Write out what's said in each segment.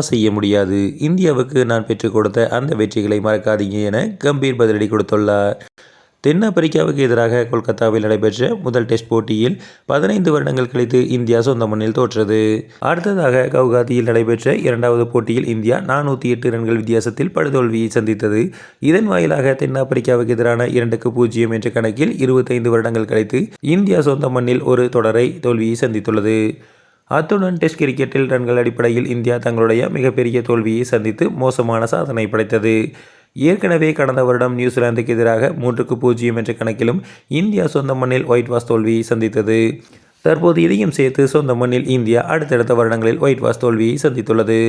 செய்ய முடியாது. இந்தியாவுக்கு நான் பெற்றுக் கொடுத்த அந்த வெற்றிகளை மறக்காதீங்க என கம்பீர் பதிலடி கொடுத்துள்ளார். தென்னாப்பிரிக்காவுக்கு எதிராக கொல்கத்தாவில் நடைபெற்ற முதல் டெஸ்ட் போட்டியில் பதினைந்து வருடங்கள் கழித்து இந்தியா சொந்த மண்ணில் தோற்றது. அடுத்ததாக கவுகாத்தியில் நடைபெற்ற இரண்டாவது போட்டியில் இந்தியா நானூற்றி எட்டு ரன்கள் வித்தியாசத்தில் படுதோல்வியை சந்தித்தது. இதன் வாயிலாக தென்னாப்பிரிக்காவுக்கு எதிரான இரண்டுக்கு பூஜ்ஜியம் என்ற கணக்கில் இருபத்தைந்து வருடங்கள் கழித்து இந்தியா சொந்த மண்ணில் ஒரு தொடரை தோல்வியை சந்தித்துள்ளது. அத்துடன் டெஸ்ட் கிரிக்கெட்டில் ரன்கள் அடிப்படையில் இந்தியா தங்களுடைய மிகப்பெரிய தோல்வியை சந்தித்து மோசமான சாதனை படைத்தது. ஏற்கனவே கடந்த வருடம் நியூசிலாந்துக்கு எதிராக மூன்றுக்கு பூஜ்ஜியம் என்ற கணக்கிலும் இந்தியா சொந்த மண்ணில் ஒயிட் வாஷ் தோல்வியை சந்தித்தது. தற்போது இதையும் சேர்த்து சொந்த மண்ணில் இந்தியா அடுத்தடுத்த வருடங்களில் ஒயிட் வாஷ் தோல்வியை சந்தித்துள்ளது.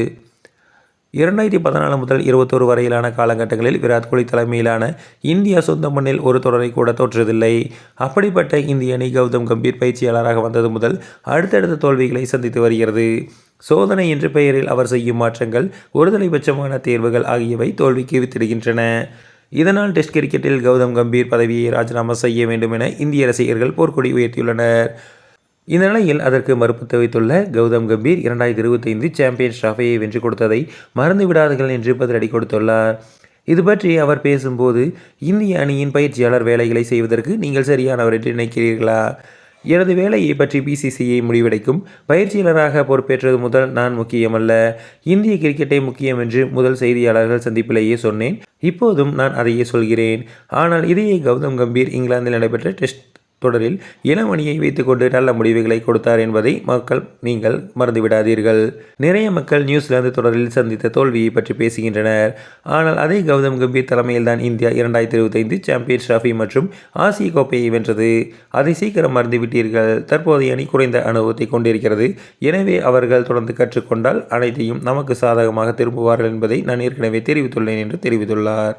இரண்டாயிரத்தி பதினாலு முதல் இருபத்தோரு வரையிலான காலகட்டங்களில் விராட் கோலி தலைமையிலான இந்தியா சொந்த மண்ணில் ஒரு தொடரை கூட தோற்றதில்லை. அப்படிப்பட்ட இந்திய அணி கௌதம் கம்பீர் பயிற்சியாளராக வந்தது முதல் அடுத்தடுத்த தோல்விகளை சந்தித்து வருகிறது. சோதனை என்ற பெயரில் அவர் செய்யும் மாற்றங்கள் ஒருதலைபட்சமான தேர்வுகள் ஆகியவை தோல்விக்கு வித்திடுகின்றன. இதனால் டெஸ்ட் கிரிக்கெட்டில் கௌதம் கம்பீர் பதவியை ராஜினாமா செய்ய வேண்டும் என இந்திய ரசிகர்கள் போர்க்கொடி உயர்த்தியுள்ளனர். இந்த நிலையில் அதற்கு மறுப்பு தெரிவித்துள்ள கௌதம் கம்பீர் இரண்டாயிரத்தி இருபத்தைந்து சாம்பியன்ஸ் ஷாஃபையை வென்று கொடுத்ததை மறந்து விடாதீர்கள் என்று பதிலடி கொடுத்துள்ளார். இது பற்றி அவர் பேசும்போது இந்திய அணியின் பயிற்சியாளர் வேலைகளை செய்வதற்கு நீங்கள் சரியானவர் என்று நினைக்கிறீர்களா? எனது வேலையை பற்றி பிசிசிஐ முடிவெடுக்கும் பயிற்சியாளராக பொறுப்பேற்றது முதல் நான் முக்கியமல்ல. இந்திய கிரிக்கெட்டை முக்கியம் என்று முதல் செய்தியாளர்கள் சந்திப்பிலேயே சொன்னேன். இப்போதும் நான் அதையே சொல்கிறேன். ஆனால் இதையே கௌதம் கம்பீர் இங்கிலாந்தில் நடைபெற்ற டெஸ்ட் தொடரில் இளமணியை வைத்துக்கொண்டு நல்ல முடிவுகளை கொடுத்தார் என்பதை மக்கள் நீங்கள் மறந்துவிடாதீர்கள். நிறைய மக்கள் நியூசிலாந்து தொடரில் சந்தித்த தோல்வியை பற்றி பேசுகின்றனர். ஆனால் அதே கௌதம் கம்பீர் தலைமையில்தான் இந்தியா இரண்டாயிரத்தி இருபத்தைந்து சாம்பியன்ஸ் டிராஃபி மற்றும் ஆசிய கோப்பையை வென்றது. அதை சீக்கிரம் மறந்துவிட்டீர்கள். தற்போதைய அணி குறைந்த அனுபவத்தை கொண்டிருக்கிறது. எனவே அவர்கள் தொடர்ந்து கற்றுக்கொண்டால் அனைத்தையும் நமக்கு சாதகமாக திரும்புவார்கள் என்பதை நான் ஏற்கனவே தெரிவித்துள்ளேன் என்று தெரிவித்துள்ளார்.